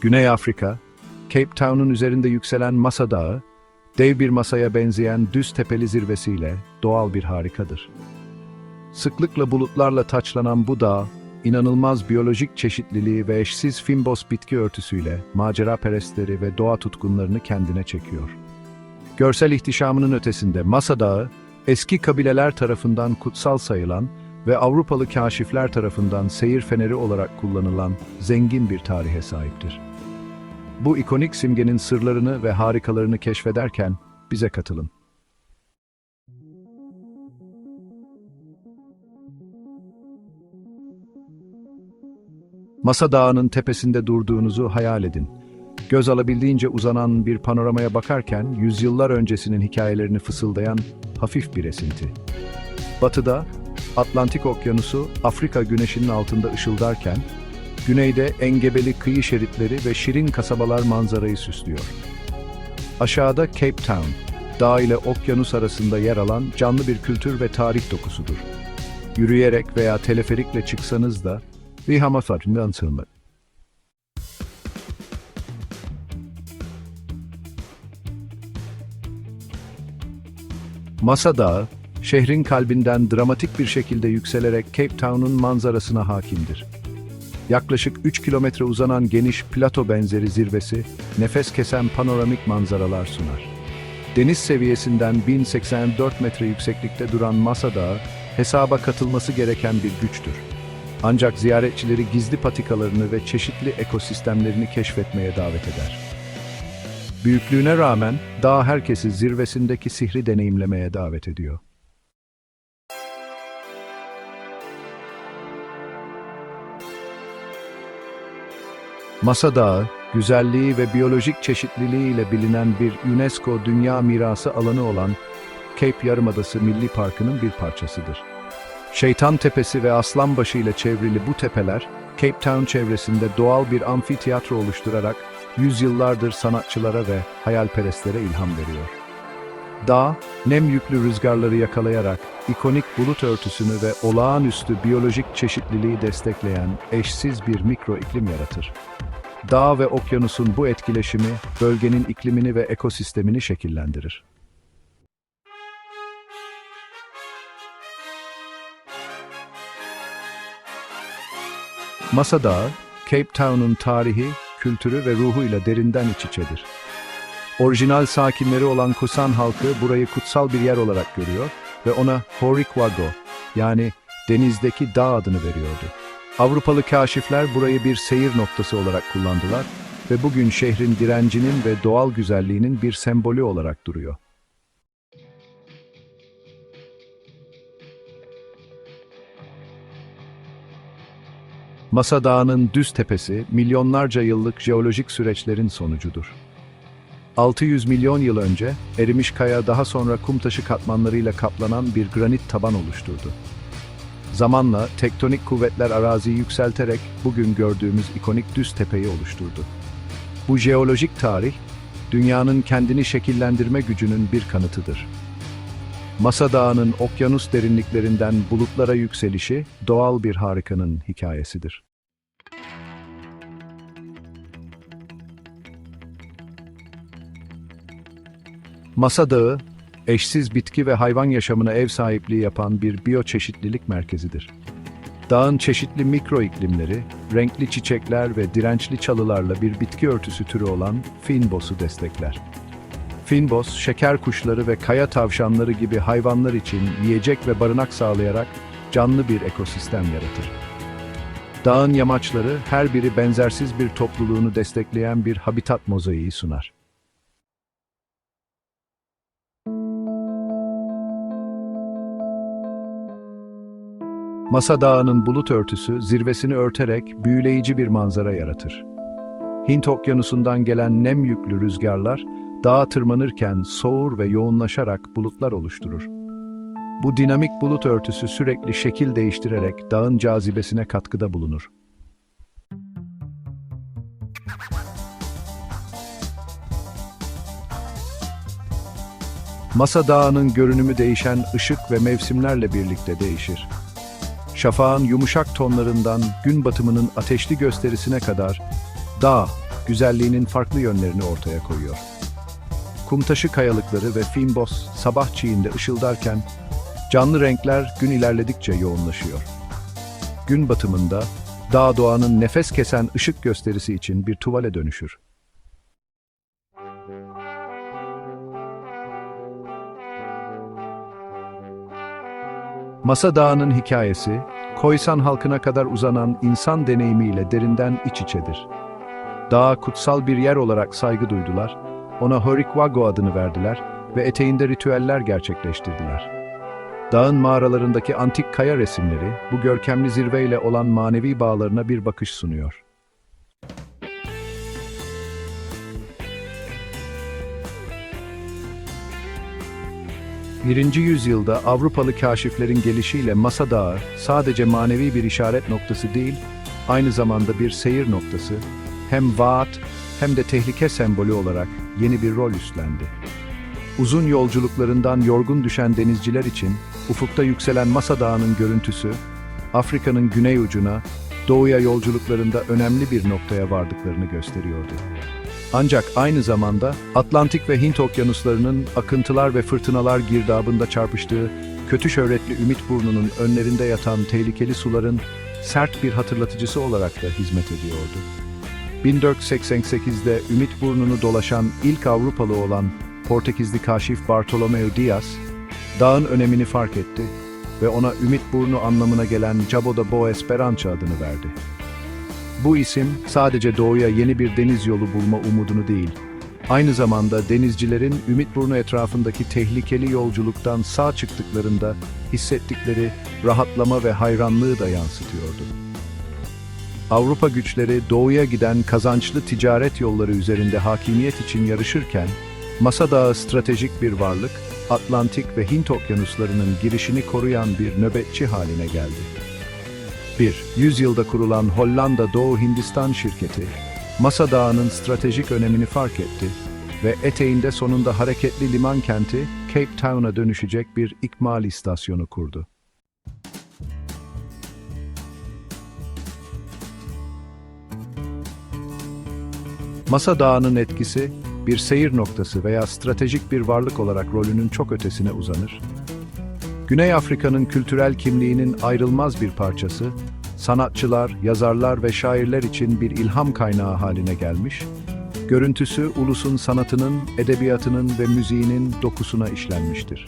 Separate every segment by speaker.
Speaker 1: Güney Afrika, Cape Town'un üzerinde yükselen Masa Dağı, dev bir masaya benzeyen düz tepeli zirvesiyle doğal bir harikadır. Sıklıkla bulutlarla taçlanan bu dağ, inanılmaz biyolojik çeşitliliği ve eşsiz fimbos bitki örtüsüyle macera perestleri ve doğa tutkunlarını kendine çekiyor. Görsel ihtişamının ötesinde Masa Dağı, eski kabileler tarafından kutsal sayılan ve Avrupalı kaşifler tarafından seyir feneri olarak kullanılan zengin bir tarihe sahiptir. Bu ikonik simgenin sırlarını ve harikalarını keşfederken bize katılın. Masa Dağı'nın tepesinde durduğunuzu hayal edin. Göz alabildiğince uzanan bir panoramaya bakarken yüzyıllar öncesinin hikayelerini fısıldayan hafif bir esinti. Batıda Atlantik Okyanusu Afrika güneşinin altında ışıldarken, güneyde engebeli kıyı şeritleri ve şirin kasabalar manzarayı süslüyor. Aşağıda Cape Town, dağ ile okyanus arasında yer alan canlı bir kültür ve tarih dokusudur. Yürüyerek veya teleferikle çıksanız da Rihamafar'ın sığınma. Masa Dağı, şehrin kalbinden dramatik bir şekilde yükselerek Cape Town'un manzarasına hakimdir. Yaklaşık 3 kilometre uzanan geniş plato benzeri zirvesi, nefes kesen panoramik manzaralar sunar. Deniz seviyesinden 1084 metre yükseklikte duran Masa Dağı, hesaba katılması gereken bir güçtür. Ancak ziyaretçileri gizli patikalarını ve çeşitli ekosistemlerini keşfetmeye davet eder. Büyüklüğüne rağmen dağ herkesi zirvesindeki sihri deneyimlemeye davet ediyor. Masa Dağı, güzelliği ve biyolojik çeşitliliği ile bilinen bir UNESCO Dünya Mirası alanı olan Cape Yarımadası Milli Parkı'nın bir parçasıdır. Şeytan Tepesi ve Aslanbaşı ile çevrili bu tepeler, Cape Town çevresinde doğal bir amfiteyatro oluşturarak yüzyıllardır sanatçılara ve hayalperestlere ilham veriyor. Dağ, nem yüklü rüzgarları yakalayarak ikonik bulut örtüsünü ve olağanüstü biyolojik çeşitliliği destekleyen eşsiz bir mikro iklim yaratır. Dağ ve okyanusun bu etkileşimi bölgenin iklimini ve ekosistemini şekillendirir. Masa Dağı, Cape Town'un tarihi, kültürü ve ruhuyla derinden iç içedir. Orijinal sakinleri olan Kusan halkı burayı kutsal bir yer olarak görüyor ve ona Horikwago yani denizdeki dağ adını veriyordu. Avrupalı kaşifler burayı bir seyir noktası olarak kullandılar ve bugün şehrin direncinin ve doğal güzelliğinin bir sembolü olarak duruyor. Masa Dağı'nın düz tepesi milyonlarca yıllık jeolojik süreçlerin sonucudur. 600 milyon yıl önce erimiş kaya daha sonra kum taşı katmanlarıyla kaplanan bir granit taban oluşturdu. Zamanla tektonik kuvvetler araziyi yükselterek bugün gördüğümüz ikonik düz tepeyi oluşturdu. Bu jeolojik tarih, dünyanın kendini şekillendirme gücünün bir kanıtıdır. Masa Dağı'nın okyanus derinliklerinden bulutlara yükselişi doğal bir harikanın hikayesidir. Masa Dağı, eşsiz bitki ve hayvan yaşamına ev sahipliği yapan bir biyoçeşitlilik merkezidir. Dağın çeşitli mikro iklimleri, renkli çiçekler ve dirençli çalılarla bir bitki örtüsü türü olan finbos'u destekler. Finbos, şeker kuşları ve kaya tavşanları gibi hayvanlar için yiyecek ve barınak sağlayarak canlı bir ekosistem yaratır. Dağın yamaçları her biri benzersiz bir topluluğunu destekleyen bir habitat mozaiği sunar. Masa Dağı'nın bulut örtüsü zirvesini örterek büyüleyici bir manzara yaratır. Hint okyanusundan gelen nem yüklü rüzgarlar dağa tırmanırken soğur ve yoğunlaşarak bulutlar oluşturur. Bu dinamik bulut örtüsü sürekli şekil değiştirerek dağın cazibesine katkıda bulunur. Masa Dağı'nın görünümü değişen ışık ve mevsimlerle birlikte değişir. Şafağın yumuşak tonlarından gün batımının ateşli gösterisine kadar dağ güzelliğinin farklı yönlerini ortaya koyuyor. Kumtaşı kayalıkları ve Fimbos sabah çiğinde ışıldarken canlı renkler gün ilerledikçe yoğunlaşıyor. Gün batımında dağ doğanın nefes kesen ışık gösterisi için bir tuvale dönüşür. Masa Dağı'nın hikayesi, Khoisan halkına kadar uzanan insan deneyimiyle derinden iç içedir. Dağa kutsal bir yer olarak saygı duydular, ona Horikwago adını verdiler ve eteğinde ritüeller gerçekleştirdiler. Dağın mağaralarındaki antik kaya resimleri, bu görkemli zirveyle olan manevi bağlarına bir bakış sunuyor. Birinci yüzyılda Avrupalı kaşiflerin gelişiyle Masa Dağı sadece manevi bir işaret noktası değil, aynı zamanda bir seyir noktası, hem vaat hem de tehlike sembolü olarak yeni bir rol üstlendi. Uzun yolculuklarından yorgun düşen denizciler için ufukta yükselen Masa Dağı'nın görüntüsü, Afrika'nın güney ucuna, doğuya yolculuklarında önemli bir noktaya vardıklarını gösteriyordu. Ancak aynı zamanda Atlantik ve Hint okyanuslarının akıntılar ve fırtınalar girdabında çarpıştığı kötü şöhretli Ümit Burnu'nun önlerinde yatan tehlikeli suların sert bir hatırlatıcısı olarak da hizmet ediyordu. 1488'de Ümit Burnu'nu dolaşan ilk Avrupalı olan Portekizli kaşif Bartolomeu Diaz, dağın önemini fark etti ve ona Ümit Burnu anlamına gelen Cabo da Boa Esperança adını verdi. Bu isim sadece doğuya yeni bir deniz yolu bulma umudunu değil, aynı zamanda denizcilerin Ümitburnu etrafındaki tehlikeli yolculuktan sağ çıktıklarında hissettikleri rahatlama ve hayranlığı da yansıtıyordu. Avrupa güçleri doğuya giden kazançlı ticaret yolları üzerinde hakimiyet için yarışırken, Masa Dağı stratejik bir varlık, Atlantik ve Hint okyanuslarının girişini koruyan bir nöbetçi haline geldi. 1. Yüzyılda kurulan Hollanda Doğu Hindistan şirketi, Masa Dağı'nın stratejik önemini fark etti ve eteğinde sonunda hareketli liman kenti Cape Town'a dönüşecek bir ikmal istasyonu kurdu. Masa Dağı'nın etkisi, bir seyir noktası veya stratejik bir varlık olarak rolünün çok ötesine uzanır. Güney Afrika'nın kültürel kimliğinin ayrılmaz bir parçası, sanatçılar, yazarlar ve şairler için bir ilham kaynağı haline gelmiş, görüntüsü ulusun sanatının, edebiyatının ve müziğinin dokusuna işlenmiştir.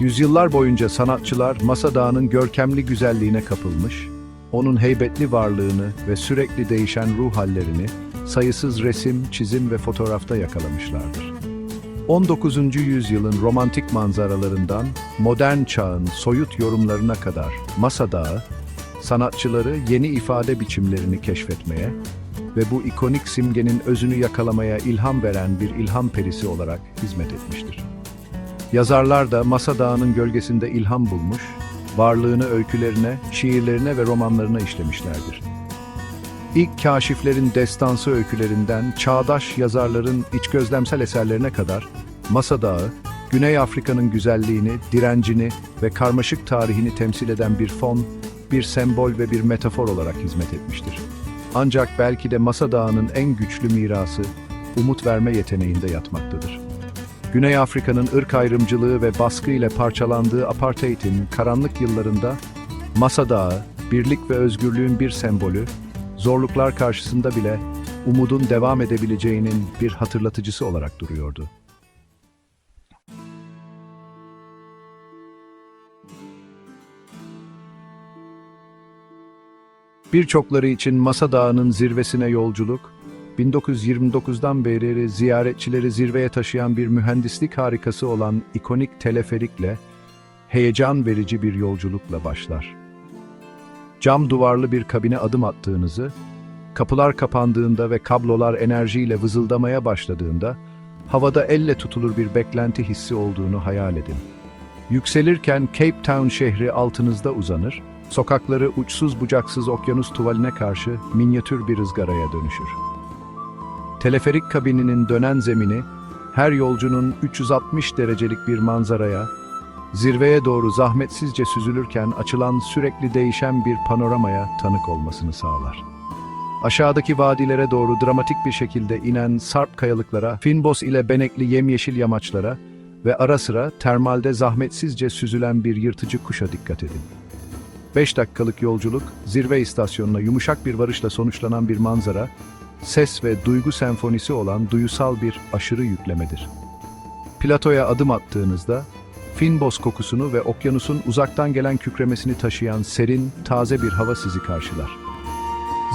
Speaker 1: Yüzyıllar boyunca sanatçılar Masa Dağı'nın görkemli güzelliğine kapılmış, onun heybetli varlığını ve sürekli değişen ruh hallerini sayısız resim, çizim ve fotoğrafta yakalamışlardır. 19. yüzyılın romantik manzaralarından modern çağın soyut yorumlarına kadar Masa sanatçıları yeni ifade biçimlerini keşfetmeye ve bu ikonik simgenin özünü yakalamaya ilham veren bir ilham perisi olarak hizmet etmiştir. Yazarlar da Masa Dağı'nın gölgesinde ilham bulmuş, varlığını öykülerine, şiirlerine ve romanlarına işlemişlerdir. İlk kaşiflerin destansı öykülerinden çağdaş yazarların içgözlemsel eserlerine kadar Masa Dağı, Güney Afrika'nın güzelliğini, direncini ve karmaşık tarihini temsil eden bir fon, bir sembol ve bir metafor olarak hizmet etmiştir. Ancak belki de Masa Dağı'nın en güçlü mirası, umut verme yeteneğinde yatmaktadır. Güney Afrika'nın ırk ayrımcılığı ve baskı ile parçalandığı apartheidin karanlık yıllarında Masa Dağı, birlik ve özgürlüğün bir sembolü, zorluklar karşısında bile umudun devam edebileceğinin bir hatırlatıcısı olarak duruyordu. Birçokları için Masa Dağı'nın zirvesine yolculuk, 1929'dan beri ziyaretçileri zirveye taşıyan bir mühendislik harikası olan ikonik teleferikle, heyecan verici bir yolculukla başlar. Cam duvarlı bir kabine adım attığınızı, kapılar kapandığında ve kablolar enerjiyle vızıldamaya başladığında, havada elle tutulur bir beklenti hissi olduğunu hayal edin. Yükselirken Cape Town şehri altınızda uzanır, sokakları uçsuz bucaksız okyanus tuvaline karşı minyatür bir ızgaraya dönüşür. Teleferik kabininin dönen zemini, her yolcunun 360 derecelik bir manzaraya, zirveye doğru zahmetsizce süzülürken açılan sürekli değişen bir panoramaya tanık olmasını sağlar. Aşağıdaki vadilere doğru dramatik bir şekilde inen sarp kayalıklara, Finbos ile benekli yemyeşil yamaçlara ve ara sıra termalde zahmetsizce süzülen bir yırtıcı kuşa dikkat edin. 5 dakikalık yolculuk, zirve istasyonuna yumuşak bir varışla sonuçlanan bir manzara, ses ve duygu senfonisi olan duyusal bir aşırı yüklemedir. Platoya adım attığınızda, Finbos kokusunu ve okyanusun uzaktan gelen kükremesini taşıyan serin, taze bir hava sizi karşılar.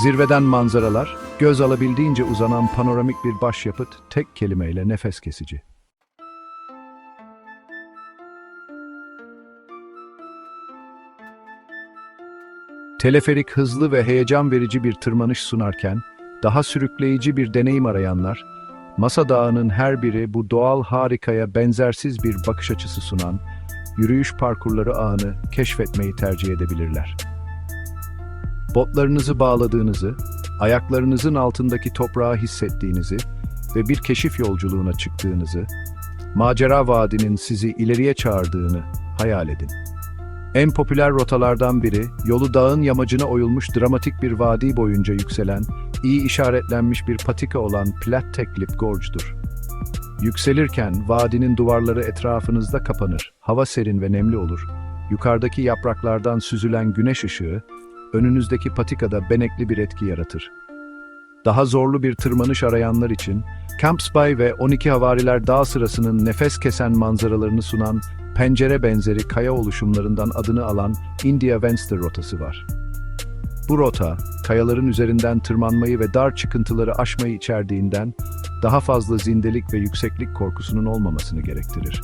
Speaker 1: Zirveden manzaralar, göz alabildiğince uzanan panoramik bir başyapıt tek kelimeyle nefes kesici. Teleferik hızlı ve heyecan verici bir tırmanış sunarken, daha sürükleyici bir deneyim arayanlar, Masa Dağı'nın her biri bu doğal harikaya benzersiz bir bakış açısı sunan, yürüyüş parkurları ağını keşfetmeyi tercih edebilirler. Botlarınızı bağladığınızı, ayaklarınızın altındaki toprağı hissettiğinizi ve bir keşif yolculuğuna çıktığınızı, macera vadinin sizi ileriye çağırdığını hayal edin. En popüler rotalardan biri, yolu dağın yamacına oyulmuş dramatik bir vadi boyunca yükselen, iyi işaretlenmiş bir patika olan Plat Teklip Gorge'dur. Yükselirken vadinin duvarları etrafınızda kapanır, hava serin ve nemli olur. Yukarıdaki yapraklardan süzülen güneş ışığı, önünüzdeki patikada benekli bir etki yaratır. Daha zorlu bir tırmanış arayanlar için, Camp Spy ve 12 Havariler Dağ sırasının nefes kesen manzaralarını sunan pencere benzeri kaya oluşumlarından adını alan India Venster rotası var. Bu rota, kayaların üzerinden tırmanmayı ve dar çıkıntıları aşmayı içerdiğinden daha fazla zindelik ve yükseklik korkusunun olmamasını gerektirir.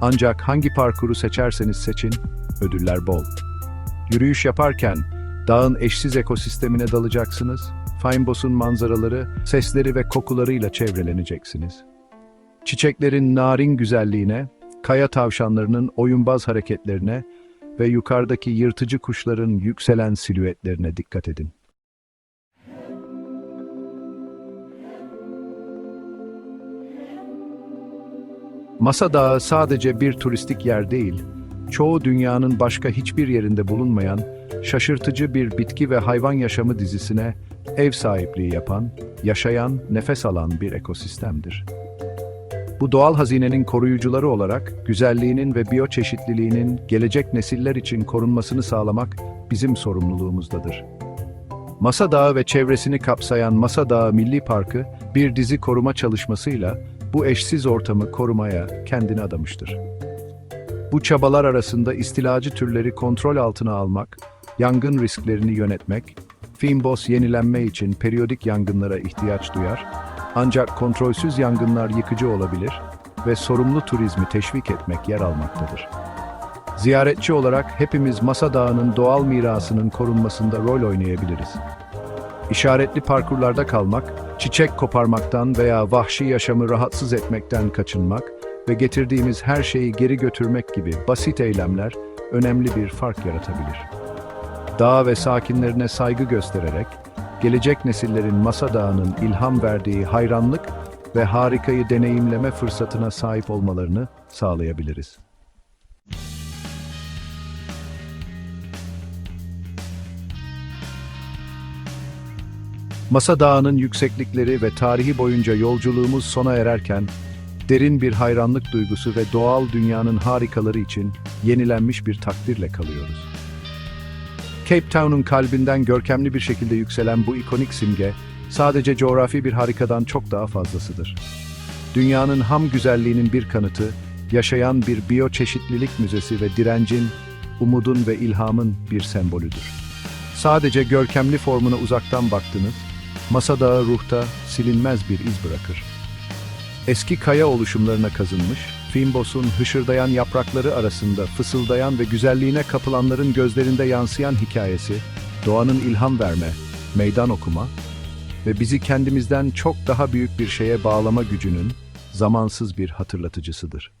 Speaker 1: Ancak hangi parkuru seçerseniz seçin, ödüller bol. Yürüyüş yaparken dağın eşsiz ekosistemine dalacaksınız, Feinbos'un manzaraları, sesleri ve kokularıyla çevreleneceksiniz. Çiçeklerin narin güzelliğine, kaya tavşanlarının oyunbaz hareketlerine ve yukarıdaki yırtıcı kuşların yükselen silüetlerine dikkat edin. Masa Dağı sadece bir turistik yer değil, çoğu dünyanın başka hiçbir yerinde bulunmayan, şaşırtıcı bir bitki ve hayvan yaşamı dizisine ev sahipliği yapan, yaşayan, nefes alan bir ekosistemdir. Bu doğal hazinenin koruyucuları olarak güzelliğinin ve biyoçeşitliliğinin gelecek nesiller için korunmasını sağlamak bizim sorumluluğumuzdadır. Masa Dağı ve çevresini kapsayan Masa Dağı Milli Parkı bir dizi koruma çalışmasıyla bu eşsiz ortamı korumaya kendini adamıştır. Bu çabalar arasında istilacı türleri kontrol altına almak, yangın risklerini yönetmek, Finbos yenilenme için periyodik yangınlara ihtiyaç duyar, ancak kontrolsüz yangınlar yıkıcı olabilir ve sorumlu turizmi teşvik etmek yer almaktadır. Ziyaretçi olarak hepimiz Masa Dağı'nın doğal mirasının korunmasında rol oynayabiliriz. İşaretli parkurlarda kalmak, çiçek koparmaktan veya vahşi yaşamı rahatsız etmekten kaçınmak ve getirdiğimiz her şeyi geri götürmek gibi basit eylemler önemli bir fark yaratabilir. Dağ ve sakinlerine saygı göstererek, gelecek nesillerin Masa Dağı'nın ilham verdiği hayranlık ve harikayı deneyimleme fırsatına sahip olmalarını sağlayabiliriz. Masa Dağı'nın yükseklikleri ve tarihi boyunca yolculuğumuz sona ererken, derin bir hayranlık duygusu ve doğal dünyanın harikaları için yenilenmiş bir takdirle kalıyoruz. Cape Town'un kalbinden görkemli bir şekilde yükselen bu ikonik simge, sadece coğrafi bir harikadan çok daha fazlasıdır. Dünyanın ham güzelliğinin bir kanıtı, yaşayan bir biyoçeşitlilik müzesi ve direncin, umudun ve ilhamın bir sembolüdür. Sadece görkemli formuna uzaktan baktınız, Masa Dağı ruhta silinmez bir iz bırakır. Eski kaya oluşumlarına kazınmış, Finbos'un hışırdayan yaprakları arasında fısıldayan ve güzelliğine kapılanların gözlerinde yansıyan hikayesi, doğanın ilham verme, meydan okuma ve bizi kendimizden çok daha büyük bir şeye bağlama gücünün zamansız bir hatırlatıcısıdır.